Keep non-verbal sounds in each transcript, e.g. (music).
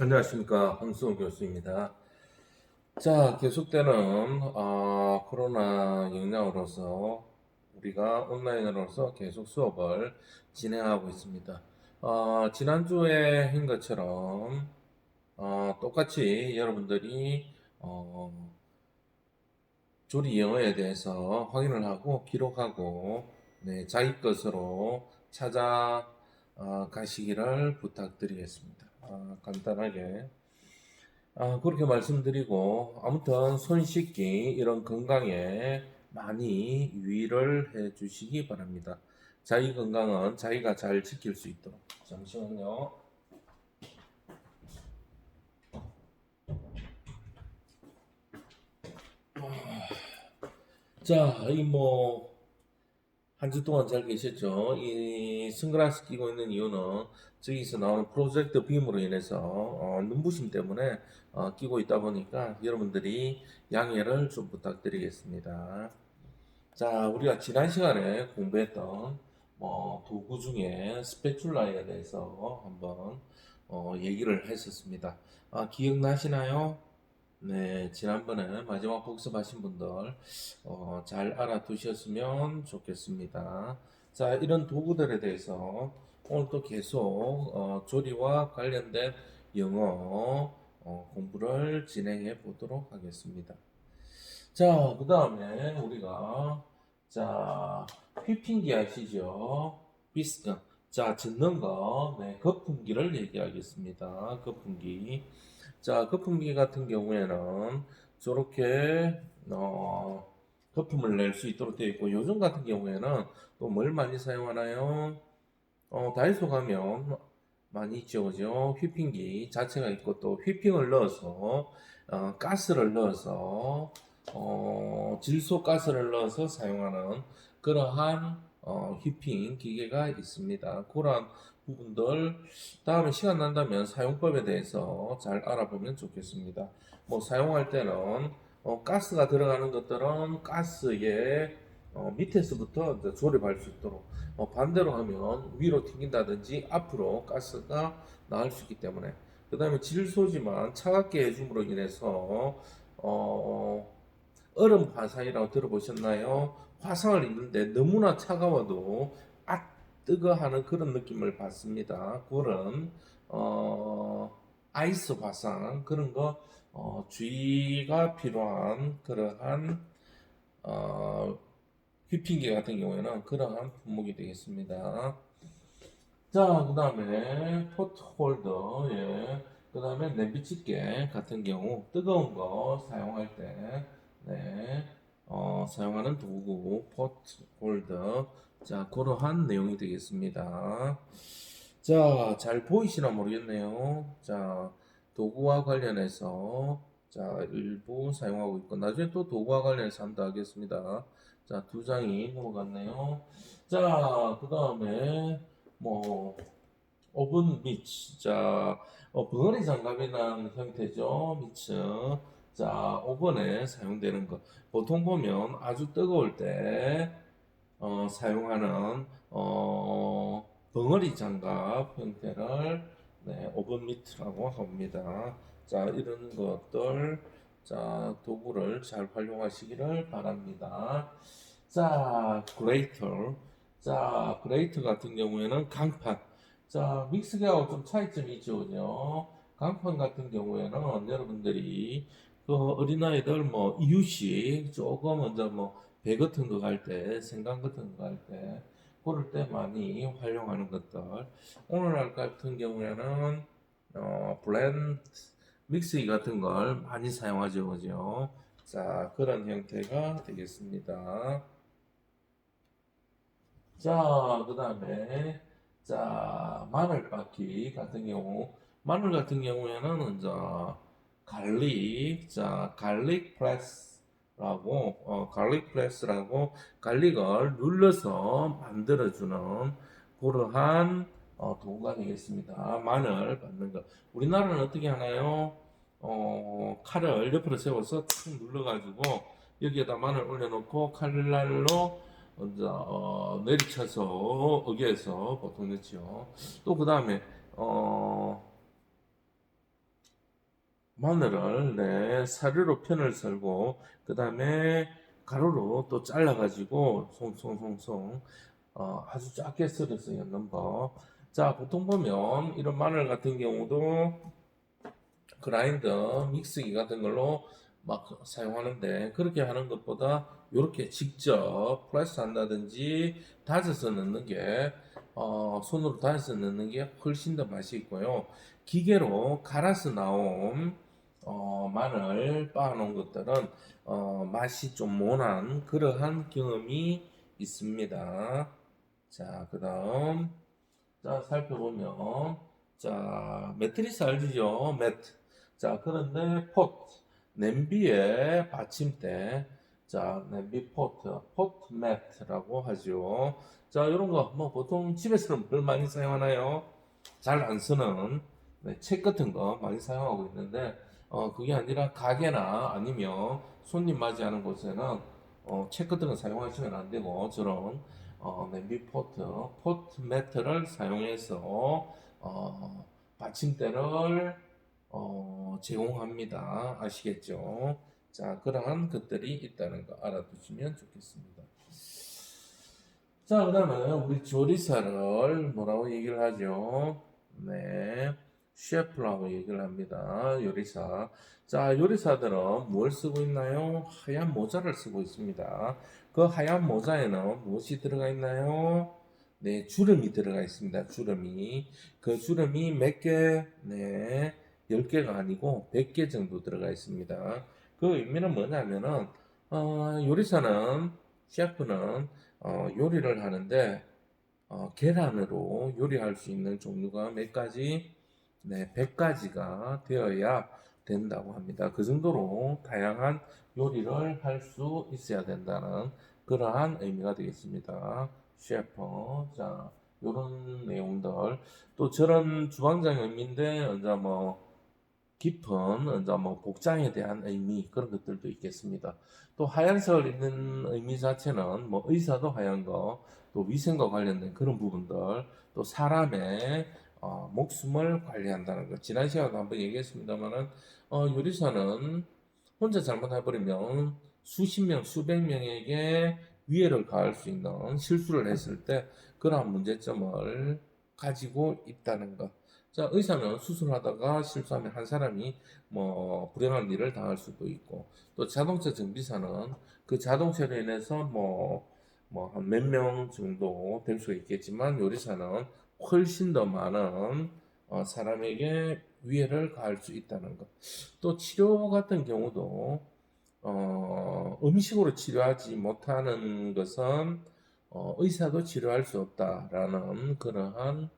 안녕하십니까 황수호 교수입니다. 자 계속되는 어, 코로나 영향으로서 우리가 온라인으로서 계속 수업을 진행하고 있습니다. 어, 지난주에 한 것처럼 어, 똑같이 여러분들이 어, 조리 영어에 대해서 확인을 하고 기록하고 네, 자기 것으로 찾아 어, 가시기를 부탁드리겠습니다. 아, 간단하게 아, 그렇게 말씀드리고 아무튼 손 씻기 이런 건강에 많이 유의를 해 주시기 바랍니다. 자기 건강은 자기가 잘 지킬 수 있도록 잠시만요. 자, 이 뭐 한 주 동안 잘 계셨죠? 이 선글라스 끼고 있는 이유는 저기서 나오는 프로젝트 빔으로 인해서 어, 눈부심 때문에 어, 끼고 있다 보니까 여러분들이 양해를 좀 부탁드리겠습니다. 자, 우리가 지난 시간에 공부했던 뭐 도구 중에 스패츌라에 대해서 한번 어, 얘기를 했었습니다. 아, 기억나시나요? 네, 지난번에 마지막 복습하신 분들 어, 잘 알아두셨으면 좋겠습니다. 자, 이런 도구들에 대해서 오늘 또 계속 어, 조리와 관련된 영어 어, 공부를 진행해 보도록 하겠습니다. 자, 그 다음에 우리가 자 휘핑기 아시죠? 비스가 자 젓는 거, 네, 거품기를 얘기하겠습니다. 거품기. 자, 거품기 같은 경우에는 저렇게 어, 거품을 낼 수 있도록 되어 있고 요즘 같은 경우에는 또 뭘 많이 사용하나요? 어, 다이소 가면 많이 있죠? 휘핑기 자체가 있고 또 휘핑을 넣어서 어, 가스를 넣어서 어, 질소 가스를 넣어서 사용하는 그러한 어, 휘핑 기계가 있습니다. 그러한 부분들 다음에 시간 난다면 사용법에 대해서 잘 알아보면 좋겠습니다. 뭐 사용할 때는 어, 가스가 들어가는 것들은 가스에 어, 밑에서부터 이제 조립할 수 있도록 어, 반대로 하면 위로 튕긴다든지 앞으로 가스가 나갈 수 있기 때문에 그 다음에 질소지만 차갑게 해줌으로 인해서 어, 얼음 화상이라고 들어보셨나요? 화상을 입는데 너무나 차가워도 아 뜨거하는 그런 느낌을 받습니다. 그런 어, 아이스 화상 그런 거 어, 주의가 필요한 그러한 어, 휘핑기 같은 경우에는 그러한 품목이 되겠습니다. 자, 그 다음에 포트 홀더, 예. 그 다음에 냄비집게 같은 경우 뜨거운 거 사용할 때, 네, 어, 사용하는 도구, 포트 홀더. 자, 그러한 내용이 되겠습니다. 자, 잘 보이시나 모르겠네요. 자, 도구와 관련해서 자, 일부 사용하고 있고 나중에 또 도구와 관련해서 한다 하겠습니다. 자, 두 장이 넘어갔네요. 자, 그 다음에 뭐 오븐 미츠. 자, 어, 벙어리 장갑이라는 형태죠. 미츠. 자, 오븐에 사용되는 것. 보통 보면 아주 뜨거울 때 어, 사용하는 어, 벙어리 장갑 형태를 네, 오븐 미트라고 합니다. 자, 이런 것들 자, 도구를 잘 활용하시기를 바랍니다. 자, 그레이터. 자, 그레이터 같은 경우에는 강판. 자, 믹스기하고 좀 차이점이 있죠? 강판 같은 경우에는 여러분들이 그 어린아이들 뭐 이유식 조금 먼저 뭐 배 같은 거 갈 때, 생강 같은 거 갈 때, 그럴 때 많이 활용하는 것들. 오늘날 같은 경우에는 어, 블렌드 믹스기 같은 걸 많이 사용하죠, 그죠? 자, 그런 형태가 되겠습니다. 자, 그 다음에, 자, 마늘 빻기 같은 경우, 마늘 같은 경우에는, 이제, 갈릭, 자, 갈릭 프레스 라고, 어, 갈릭 프레스라고, 갈릭을 눌러서 만들어주는 그러한 어, 도구가 되겠습니다. 마늘 받는 거. 우리나라는 어떻게 하나요? 어, 칼을 옆으로 세워서 탁 눌러가지고 여기에다 마늘 올려놓고 칼날로 어, 내리쳐서 어기에서 보통 넣죠. 또그 다음에 어, 마늘을 네, 사료로 편을 썰고 그 다음에 가로로 또 잘라가지고 송송송송 어, 아주 작게 썰어서 넣는 법. 자, 보통 보면 이런 마늘 같은 경우도 그라인더, 믹스기 같은 걸로 막 사용하는데 그렇게 하는 것보다 이렇게 직접 프레스 한다든지 다져서 넣는 게 어, 손으로 다져서 넣는 게 훨씬 더 맛이 있고요. 기계로 갈아서 나온 어, 마늘 빻아놓은 것들은 어, 맛이 좀 모난 그러한 경험이 있습니다. 자, 그 다음 자 살펴보면 자 매트리스 알지죠? 매트 자 그런데 포트 냄비의 받침대 자 냄비 포트 포트 매트라고 하죠. 자 이런 거 뭐 보통 집에서는 뭘 많이 사용하나요? 잘 안 쓰는 네, 책 같은 거 많이 사용하고 있는데 어, 그게 아니라 가게나 아니면 손님 맞이하는 곳에는 어, 거 사용하시면 안 되고 저런 어, 냄비 포트, 포트 매트를 사용해서 어, 받침대를 어, 제공합니다. 아시겠죠? 자, 그러한 것들이 있다는 거 알아두시면 좋겠습니다. 자, 그 다음에 우리 조리사를 뭐라고 얘기를 하죠? 네. 셰프라고 얘기를 합니다. 요리사. 자, 요리사들은 뭘 쓰고 있나요? 하얀 모자를 쓰고 있습니다. 그 하얀 모자에는 무엇이 들어가 있나요? 네, 주름이 들어가 있습니다. 주름이. 그 주름이 몇 개? 네, 10개가 아니고 100개 정도 들어가 있습니다. 그 의미는 뭐냐면은, 어, 요리사는, 셰프는, 어, 요리를 하는데, 어, 계란으로 요리할 수 있는 종류가 몇 가지? 네, 100가지가 되어야 된다고 합니다. 그 정도로 다양한 요리를 할 수 있어야 된다는 그러한 의미가 되겠습니다. 셰프. 자, 요런 내용들. 또 저런 주방장 의미인데, 이제 뭐, 깊은, 이제 뭐, 복장에 대한 의미, 그런 것들도 있겠습니다. 또 하얀색을 입는 의미 자체는 뭐, 의사도 하얀 거, 또 위생과 관련된 그런 부분들, 또 사람의 어, 목숨을 관리한다는 것. 지난 시간에도 한번 얘기했습니다만은, 어, 요리사는 혼자 잘못해버리면 수십 명, 수백 명에게 위해를 가할 수 있는 실수를 했을 때 그러한 문제점을 가지고 있다는 것. 자, 의사는 수술하다가 실수하면 한 사람이 뭐 불행한 일을 당할 수도 있고, 또 자동차 정비사는 그 자동차로 인해서 뭐, 뭐 한 몇 명 정도 될 수 있겠지만 요리사는 훨씬 더 많은 어, 사람에게 위해를 가할 수 있다는 것. 또 치료 같은 경우도 어, 음식으로 치료하지 못하는 것은 어, 의사도 치료할 수 없다라는 그러한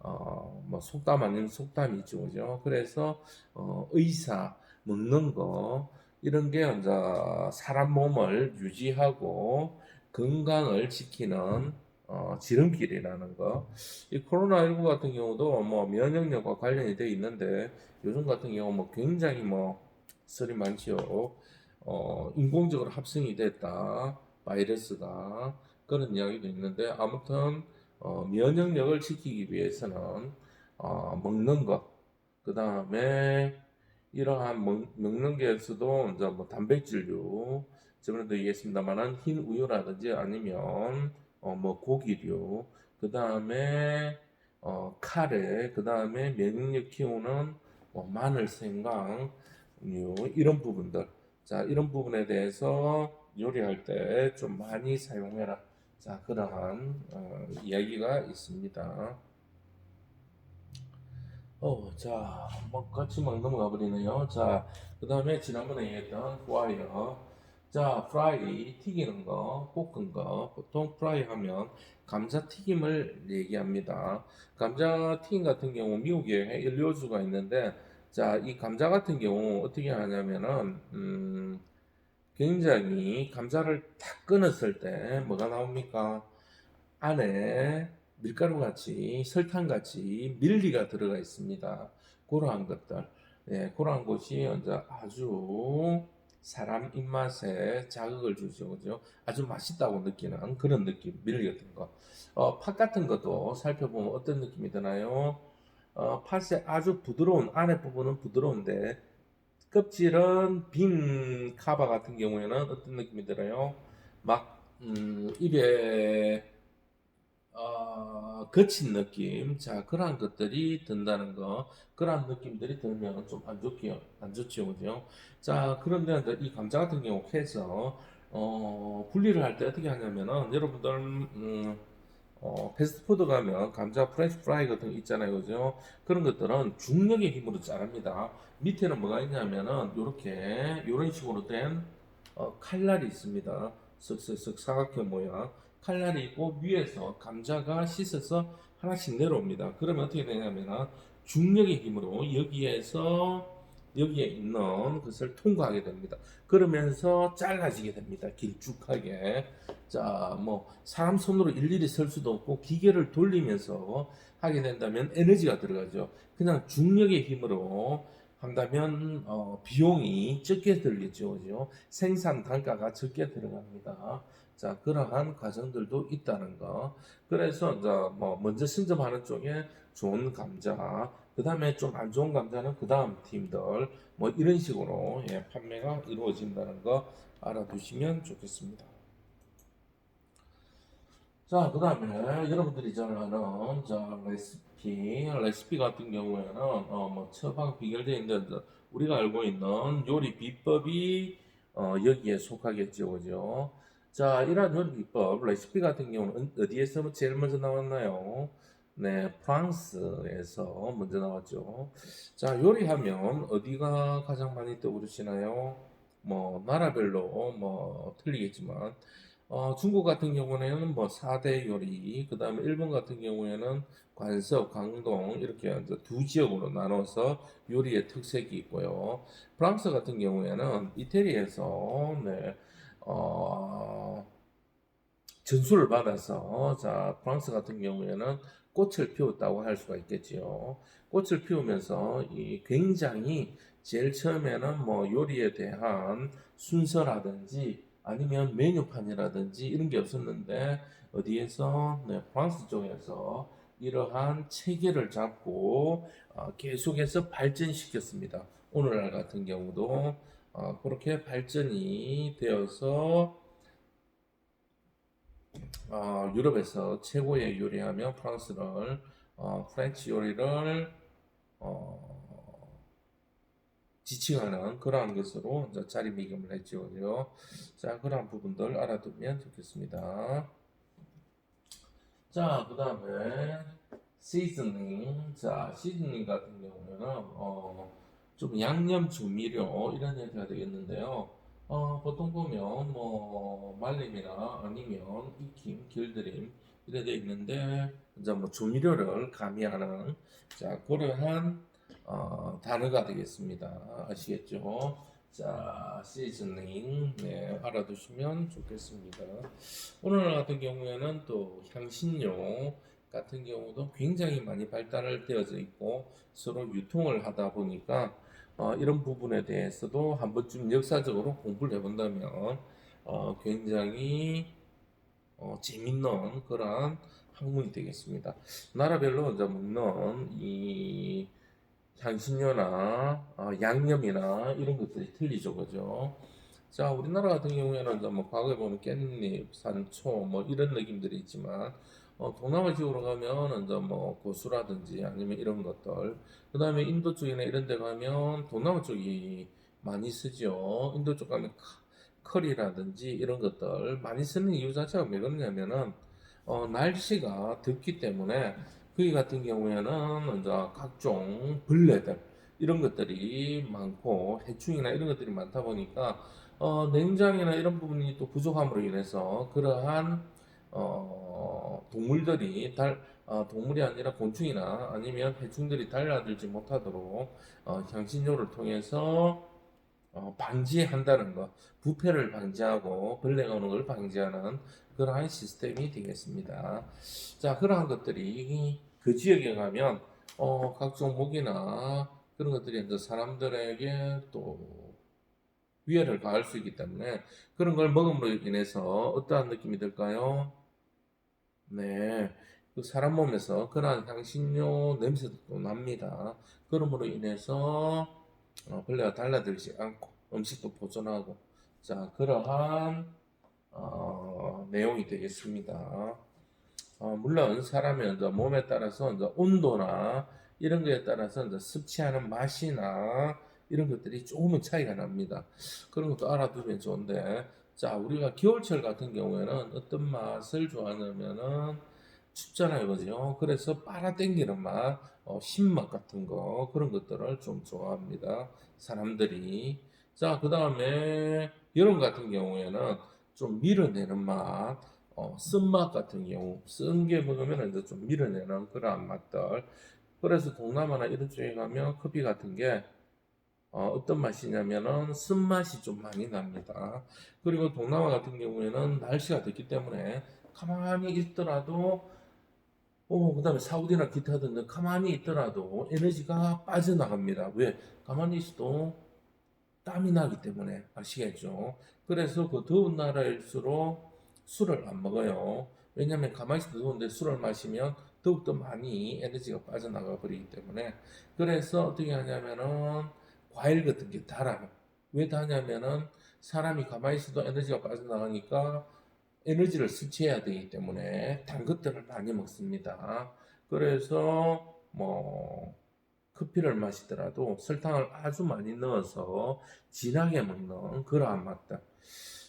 어, 뭐 속담 아닌 속담이죠, 그죠? 그래서 어, 의사 먹는 거 이런 게 이제 사람 몸을 유지하고 건강을 지키는 어, 지름길이라는 거. 이 코로나19 같은 경우도 뭐 면역력과 관련이 되어 있는데 요즘 같은 경우 뭐 굉장히 뭐 설이 많지요. 어, 인공적으로 합성이 됐다. 바이러스가 그런 이야기도 있는데 아무튼 어, 면역력을 지키기 위해서는 어, 먹는 것, 그 다음에 이러한 먹, 먹는 게에서도 이제 뭐 단백질류, 저번에도 얘기했습니다만은 흰 우유라든지 아니면 어, 뭐 고기류, 그 다음에 어, 카레, 그 다음에 면역력 키우는 뭐 마늘, 생강, 류 이런 부분들. 자, 이런 부분에 대해서 요리할 때 좀 많이 사용해라. 자, 그러한 어, 이야기가 있습니다. 어, 자, 뭐 같이 막 넘어가 버리네요. 자, 그 다음에 지난번에 얘기했던 프라이어. 자, 프라이 튀기는 거, 볶은 거. 보통 프라이 하면 감자 튀김을 얘기합니다. 감자 튀김 같은 경우 미국에 일료주가 있는데, 자, 이 감자 같은 경우 어떻게 하냐면은 음, 굉장히 감자를 탁 끊었을 때 뭐가 나옵니까? 안에 밀가루 같이 설탕 같이 밀리가 들어가 있습니다. 그러한 것들, 예, 그러한 것이 이제 아주 사람 입맛에 자극을 주죠, 그죠? 아주 맛있다고 느끼는 그런 느낌, 밀리 같은 거. 어, 팥 같은 것도 살펴보면 어떤 느낌이 드나요? 어, 팥의 아주 부드러운 안에 부분은 부드러운데 껍질은 빈 카바 같은 경우에는 어떤 느낌이 들어요? 막 음, 입에 어, 거친 느낌, 자 그러한 것들이 든다는 거, 그러한 느낌들이 들면 좀 안 좋게요, 안 좋죠, 그죠? 자 그런데 이 감자 같은 경우 해서 어, 분리를 할 때 어떻게 하냐면은 여러분들 음, 어, 패스트푸드 가면 감자 프렌치 프라이 같은 거 있잖아요, 그죠? 그런 것들은 중력의 힘으로 자릅니다. 밑에는 뭐가 있냐면은 요렇게 요런 식으로 된 어, 칼날이 있습니다. 쓱쓱쓱 사각형 모양 칼날이 있고 위에서 감자가 씻어서 하나씩 내려옵니다. 그러면 어떻게 되냐면은 중력의 힘으로 여기에서 여기에 있는 것을 통과하게 됩니다. 그러면서 잘라지게 됩니다. 길쭉하게. 자, 뭐 사람 손으로 일일이 설 수도 없고 기계를 돌리면서 하게 된다면 에너지가 들어가죠. 그냥 중력의 힘으로 한다면 어, 비용이 적게 들겠죠, 그죠? 생산 단가가 적게 들어갑니다. 자, 그러한 과정들도 있다는 거. 그래서 이제 뭐 먼저 신점하는 쪽에 좋은 감자, 그 다음에 좀 안 좋은 감자는 그 다음 팀들, 뭐 이런 식으로 예, 판매가 이루어진다는 거 알아두시면 좋겠습니다. 자, 그 다음에 여러분들이 잘 아는 자, 레시피, 레시피 같은 경우에는 어, 뭐 처방 비결되어 있는 저, 우리가 알고 있는 요리 비법이 어, 여기에 속하겠죠, 그죠? 자, 이러한 요리 비법, 레시피 같은 경우는 어디에서 제일 먼저 나왔나요? 네, 프랑스에서 먼저 나왔죠. 자, 요리하면 어디가 가장 많이 떠오르시나요? 뭐, 나라별로 뭐 틀리겠지만, 어, 중국 같은 경우에는 뭐 4대 요리, 그 다음에 일본 같은 경우에는 관서, 광동 이렇게 두 지역으로 나눠서 요리의 특색이 있고요. 프랑스 같은 경우에는 이태리에서 네, 어, 전수를 받아서 자 프랑스 같은 경우에는 꽃을 피웠다고 할 수가 있겠지요. 꽃을 피우면서 이 굉장히 제일 처음에는 뭐 요리에 대한 순서라든지 아니면 메뉴판이라든지 이런 게 없었는데 어디에서 네, 프랑스 쪽에서 이러한 체계를 잡고 어, 계속해서 발전시켰습니다. 오늘날 같은 경우도 어, 그렇게 발전이 되어서 어, 유럽에서 최고의 요리하며 프랑스를 어, 프렌치 요리를 어, 지칭하는 그러한 것으로 이제 자리매김을. 그죠? 자, 그러한 부분들 알아두면 좋겠습니다. 자, 그 다음에 시즈닝. 자, 시즈닝 같은 경우에는 어, 좀 양념 조미료 이런 얘기가 되겠는데요. 어, 보통 보면 뭐 말림이나 아니면 익힘, 길들임 이래 돼 있는데 이제 뭐 조미료를 가미하는 자 그러한 어, 단어가 되겠습니다. 아시겠죠? 자 시즈닝 네, 알아두시면 좋겠습니다. 오늘 같은 경우에는 또 향신료 같은 경우도 굉장히 많이 발달을 되어져 있고 서로 유통을 하다 보니까 어, 이런 부분에 대해서도 한 번쯤 역사적으로 공부를 해본다면 어, 굉장히 어, 재밌는 그러한 학문이 되겠습니다. 나라별로 이제 먹는 이 향신료나 어, 양념이나 이런 것들이 틀리죠, 그죠? 자, 우리나라 같은 경우에는 이제 뭐 과거에 보면 깻잎, 산초 뭐 이런 느낌들이 있지만 어, 동남아 지역으로 가면 이제 뭐 고수라든지 아니면 이런 것들. 그 다음에 인도 쪽이나 이런 데 가면 동남아 쪽이 많이 쓰죠. 인도 쪽 가면 카- 커리라든지 이런 것들 많이 쓰는 이유 자체가 왜 그러냐면은 어, 날씨가 덥기 때문에 거기 같은 경우에는 이제 각종 벌레들 이런 것들이 많고 해충이나 이런 것들이 많다 보니까 어, 냉장이나 이런 부분이 또 부족함으로 인해서 그러한 어, 동물들이 달, 어, 동물이 아니라 곤충이나 아니면 해충들이 달라들지 못하도록 어, 향신료를 통해서 어, 방지한다는 것, 부패를 방지하고 벌레가 오는 걸 방지하는 그러한 시스템이 되겠습니다. 자, 그러한 것들이 그 지역에 가면 어, 각종 모기나 그런 것들이 이제 사람들에게 또 위해를 가할 수 있기 때문에 그런 걸 먹음으로 인해서 어떠한 느낌이 들까요? 네, 그 사람 몸에서 그러한 향신료 냄새도 또 납니다. 그러므로 인해서 어, 벌레가 달라들지 않고 음식도 보존하고 자 그러한 어, 내용이 되겠습니다. 어, 물론 사람의 이제 몸에 따라서 이제 온도나 이런 거에 따라서 이제 섭취하는 맛이나 이런 것들이 조금은 차이가 납니다. 그런 것도 알아두면 좋은데 자 우리가 겨울철 같은 경우에는 어떤 맛을 좋아하냐면은 춥잖아요, 그죠? 그래서 빨아당기는 맛, 어, 신맛 같은 거 그런 것들을 좀 좋아합니다. 사람들이. 자, 그 다음에 여름 같은 경우에는 좀 밀어내는 맛, 어, 쓴맛 같은 경우, 쓴 게 먹으면 이제 좀 밀어내는 그러한 맛들. 그래서 동남아나 이런 쪽에 가면 커피 같은 게 어, 떤 맛이냐면은 쓴맛이 좀 많이 납니다. 그리고 동남아 같은 경우에는 날씨가 덥기 때문에 가만히 있더라도 어, 그 다음에 사우디나 기타 등등 가만히 있더라도 에너지가 빠져나갑니다. 왜? 가만히 있어도 땀이 나기 때문에 아시겠죠? 그래서 그 더운 나라일수록 술을 안 먹어요. 왜냐하면 가만히 있어도 더운데 술을 마시면 더욱더 많이 에너지가 빠져나가 버리기 때문에 그래서 어떻게 하냐면은 과일 같은 게 달아요. 왜 다냐면은 사람이 가만히 있어도 에너지가 빠져나가니까 에너지를 섭취해야 되기 때문에 단 것들을 많이 먹습니다. 그래서 뭐 커피를 마시더라도 설탕을 아주 많이 넣어서 진하게 먹는 그러한 맛들.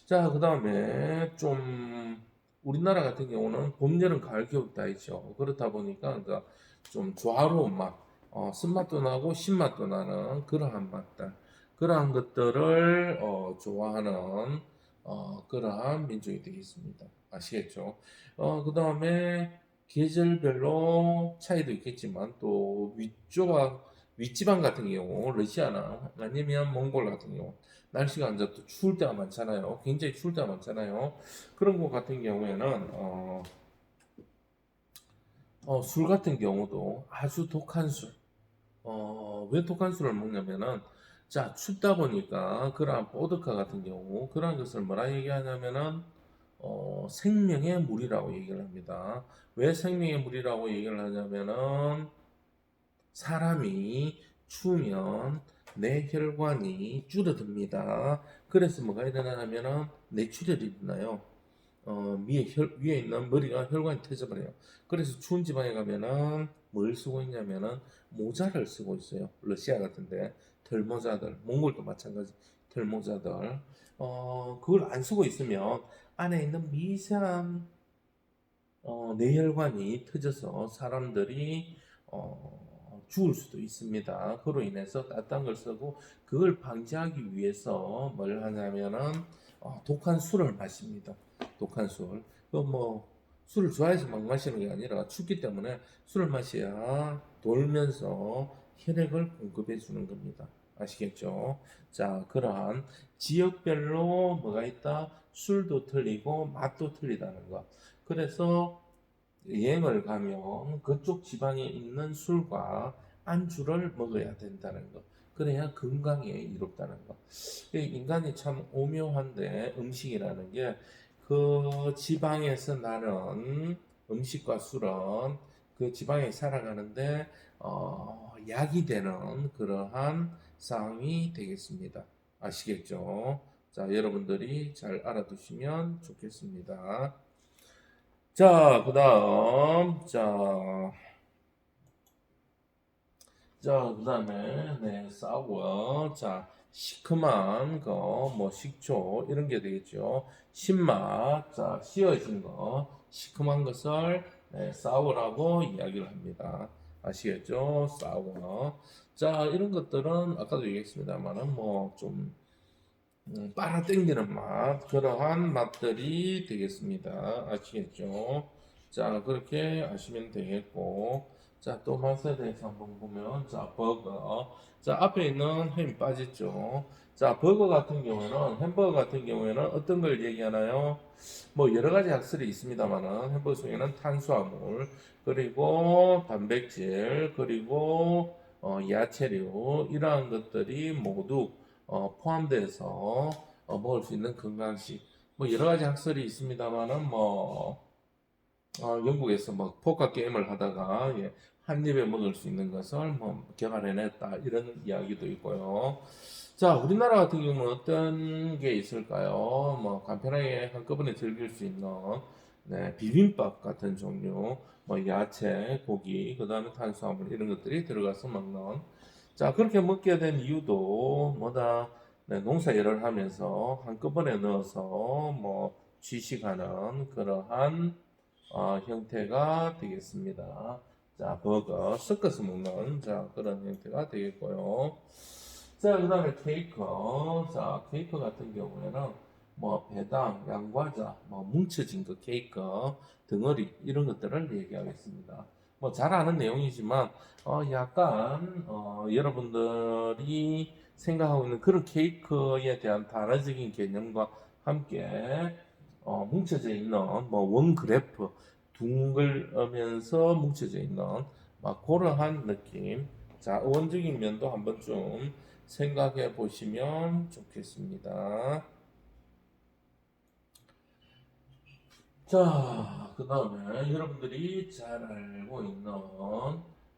자, 그 다음에 좀 우리나라 같은 경우는 봄, 여름, 가을, 겨울 다 있죠. 그렇다 보니까 그러니까 좀 조화로운 맛, 어, 쓴맛도 나고 신맛도 나는 그러한 맛들. 그러한 것들을 어, 좋아하는 어, 그러한 민족이 되겠습니다. 아시겠죠? 어, 그 다음에 계절별로 차이도 있겠지만 또 위쪽과 윗지방 같은 경우 러시아나 아니면 몽골 같은 경우 날씨가 이제 또 추울 때가 많잖아요. 굉장히 추울 때가 많잖아요. 그런 것 같은 경우에는 어, 어, 술 같은 경우도 아주 독한 술. 어, 왜 술을 먹냐면은 자, 춥다 보니까 그러한 보드카 같은 경우 그러한 것을 뭐라 얘기하냐면은 어, 생명의 물이라고 얘기를 합니다. 왜 생명의 물이라고 얘기를 하냐면은 사람이 추우면 뇌혈관이 줄어듭니다. 그래서 뭐가 일어나냐면은 뇌출혈이 일어나요. 어, 위에 혈, 위에 있는 머리가 혈관이 터져버려요. 그래서 추운 지방에 가면은 뭘 쓰고 있냐면은 모자를 쓰고 있어요. 러시아 같은데 털모자들, 몽골도 마찬가지 털모자들. 어, 그걸 안 쓰고 있으면 안에 있는 미세한 어, 뇌혈관이 터져서 사람들이 어, 죽을 수도 있습니다. 그로 인해서 따뜻한 걸 쓰고 그걸 방지하기 위해서 뭘 하냐면은 어, 독한 술을 마십니다. 독한 술. 그뭐 술을 좋아해서 막 마시는 게 아니라 춥기 때문에 술을 마셔야 돌면서 혈액을 공급해 주는 겁니다. 아시겠죠? 자, 그러한 지역별로 뭐가 있다? 술도 틀리고 맛도 틀리다는 거. 그래서 여행을 가면 그쪽 지방에 있는 술과 안주를 먹어야 된다는 거. 그래야 건강에 이롭다는 거. 인간이 참 오묘한데 음식이라는 게 그 지방에서 나는 음식과 술은 그 지방에 살아가는데 어, 약이 되는 그러한 상황이 되겠습니다. 아시겠죠? 자, 여러분들이 잘 알아두시면 좋겠습니다. 자, 그 다음, 자, 자, 그 다음에, 네, 싸워. 자, 시큼한 거, 뭐, 식초, 이런 게 되겠죠. 신맛, 자, 씌어진 거, 시큼한 것을, 네, 싸우라고 이야기를 합니다. 아시겠죠? 싸워. 자, 이런 것들은 아까도 얘기했습니다만은 뭐, 좀, 음, 빨아당기는 맛, 그러한 맛들이 되겠습니다. 아시겠죠? 자, 그렇게 아시면 되겠고, 자, 또 맛에 대해서 한번 보면, 자, 버거. 자, 앞에 있는 햄이 빠졌죠. 자, 버거 같은 경우에는, 햄버거 같은 경우에는 어떤 걸 얘기하나요? 뭐, 여러 가지 학설이 있습니다만은, 햄버거 속에는 탄수화물, 그리고 단백질, 그리고, 어, 야채류, 이러한 것들이 모두, 어, 포함돼서, 어, 먹을 수 있는 건강식. 뭐, 여러 가지 학설이 있습니다만은, 뭐, 어, 영국에서 뭐 포커 게임을 하다가 예, 한 입에 먹을 수 있는 것을 뭐 개발해냈다 이런 이야기도 있고요. 자, 우리나라 같은 경우는 어떤 게 있을까요? 뭐 간편하게 한꺼번에 즐길 수 있는 네, 비빔밥 같은 종류, 뭐 야채, 고기, 그 다음에 탄수화물 이런 것들이 들어가서 먹는. 자, 그렇게 먹게 된 이유도 뭐다? 네, 농사 일을 하면서 한꺼번에 넣어서 뭐 취식하는 그러한 어, 형태가 되겠습니다. 자, 버거 섞어서 먹는 자 그런 형태가 되겠고요. 자, 그 다음에 케이크. 자, 케이크 같은 경우에는 뭐 배당, 양과자, 뭐 뭉쳐진 그 케이크, 덩어리 이런 것들을 얘기하겠습니다. 뭐 잘 아는 내용이지만 어 약간 어 여러분들이 생각하고 있는 그런 케이크에 대한 단어적인 개념과 함께 어 뭉쳐져 있는 뭐 원 그래프 둥글면서 뭉쳐져 있는 막 그러한 느낌. 자, 원적인 면도 한번 좀 생각해 보시면 좋겠습니다. 자, 그 다음에 여러분들이 잘 알고 있는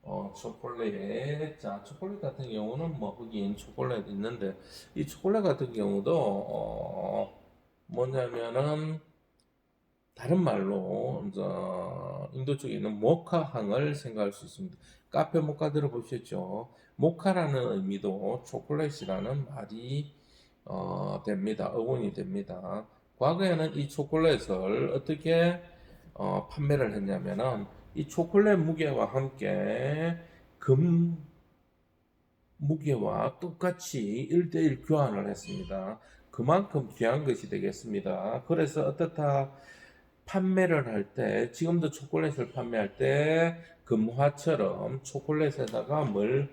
어, 초콜릿. 자, 초콜릿 같은 경우는 뭐 흑인 초콜릿 있는데 이 초콜릿 같은 경우도 어, 뭐냐면은 다른 말로 인도 쪽에 있는 모카향을 생각할 수 있습니다. 카페 모카 들어보셨죠? 모카라는 의미도 초콜릿이라는 말이 어, 됩니다. 어원이 됩니다. 과거에는 이 초콜릿을 어떻게 어, 판매를 했냐면은 이 초콜릿 무게와 함께 금 무게와 똑같이 1대1 교환을 했습니다. 그만큼 귀한 것이 되겠습니다. 그래서 어떻다 판매를 할 때, 지금도 초콜릿을 판매할 때 금화처럼 초콜릿에다가 뭘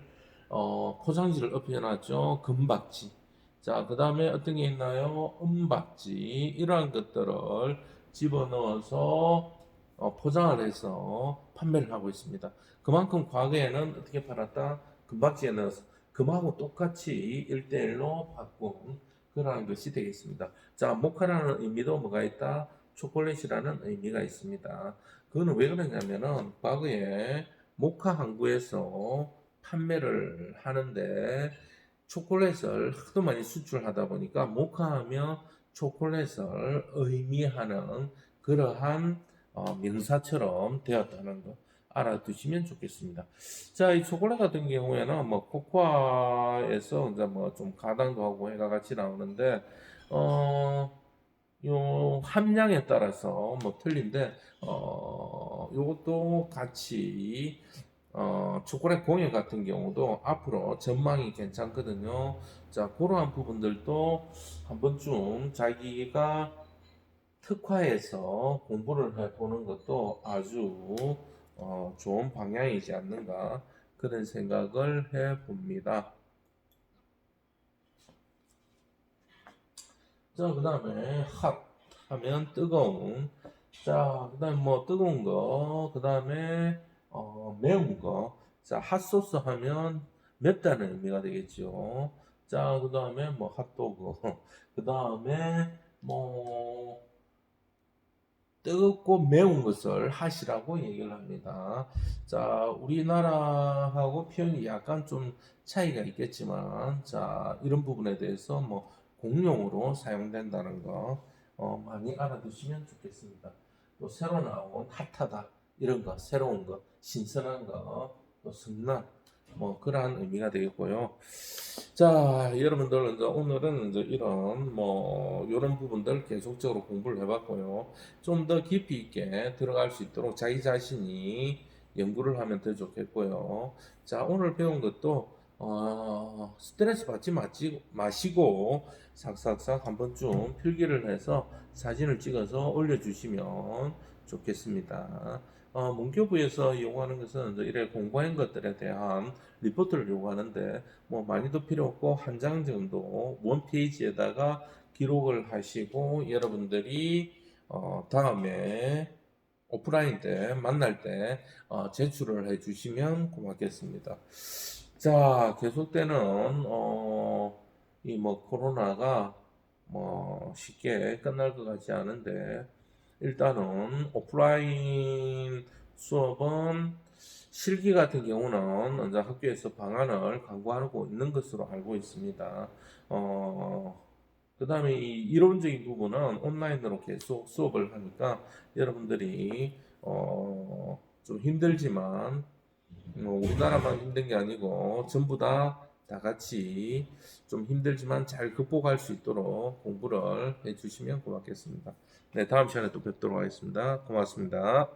어, 포장지를 엎여놨죠. 금박지. 자, 그 다음에 어떤 게 있나요? 은박지. 이러한 것들을 집어넣어서 어, 포장을 해서 판매를 하고 있습니다. 그만큼 과거에는 어떻게 팔았다? 금박지에 넣어서 금하고 똑같이 1대1로 바꾼 그러한 것이 되겠습니다. 자, 모카라는 의미도 뭐가 있다? 초콜릿이라는 의미가 있습니다. 그거는 왜 그러냐면은 과거에 모카 항구에서 판매를 하는데 초콜릿을 하도 많이 수출하다 보니까 모카하며 초콜릿을 의미하는 그러한 어, 명사처럼 되었다는 거 알아두시면 좋겠습니다. 자, 이 초콜릿 같은 경우에는 뭐 코코아에서 이제 뭐 좀 가당도 하고 해가 같이 나오는데 어, 요 함량에 따라서 뭐 틀린데 어, 요것도 같이 어, 초콜릿 공예 같은 경우도 앞으로 전망이 괜찮거든요. 자, 그러한 부분들도 한 번쯤 자기가 특화해서 공부를 해보는 것도 아주 어, 좋은 방향이지 않는가 그런 생각을 해 봅니다. 자, 그 다음에 핫 하면 뜨거운. 자, 그 다음에 뭐 뜨거운 거. 그 다음에 어, 매운 거. 자, 핫소스 하면 맵다는 의미가 되겠죠. 자, 그 다음에 뭐 핫도그. (laughs) 그 다음에 뭐 뜨겁고 매운 것을 핫이라고 얘기를 합니다. 자, 우리나라하고 표현이 약간 좀 차이가 있겠지만, 자, 이런 부분에 대해서 뭐 공용으로 사용된다는 거 어, 많이 알아두시면 좋겠습니다. 또 새로 나온 핫하다 이런 거 새로운 거 신선한 거또 승난 뭐 그러한 의미가 되겠고요. 자 여러분들 이제 오늘은 이제 이런 뭐 이런 부분들 계속적으로 공부를 해봤고요. 좀 더 깊이 있게 들어갈 수 있도록 자기 자신이 연구를 하면 더 좋겠고요. 자 오늘 배운 것도 어, 스트레스 받지 마지, 마시고 싹싹싹 한 번쯤 필기를 해서 사진을 찍어서 올려주시면 좋겠습니다. 어, 문교부에서 요구하는 것은 이래 공부한 것들에 대한 리포트를 요구하는데 뭐 많이도 필요 없고 한 장 정도 원 페이지에다가 기록을 하시고 여러분들이 어, 다음에 오프라인 때 만날 때 어, 제출을 해 주시면 고맙겠습니다. 자, 계속되는 어, 이 뭐 코로나가 뭐 쉽게 끝날 것 같지 않은데 일단은 오프라인 수업은 실기 같은 경우는 이제 학교에서 방안을 강구하고 있는 것으로 알고 있습니다. 어, 그 다음에 이 이론적인 부분은 온라인으로 계속 수업을 하니까 여러분들이 어, 좀 힘들지만 뭐 우리나라만 힘든 게 아니고 전부 다 다 같이 좀 힘들지만 잘 극복할 수 있도록 공부를 해주시면 고맙겠습니다. 네, 다음 시간에 또 뵙도록 하겠습니다. 고맙습니다.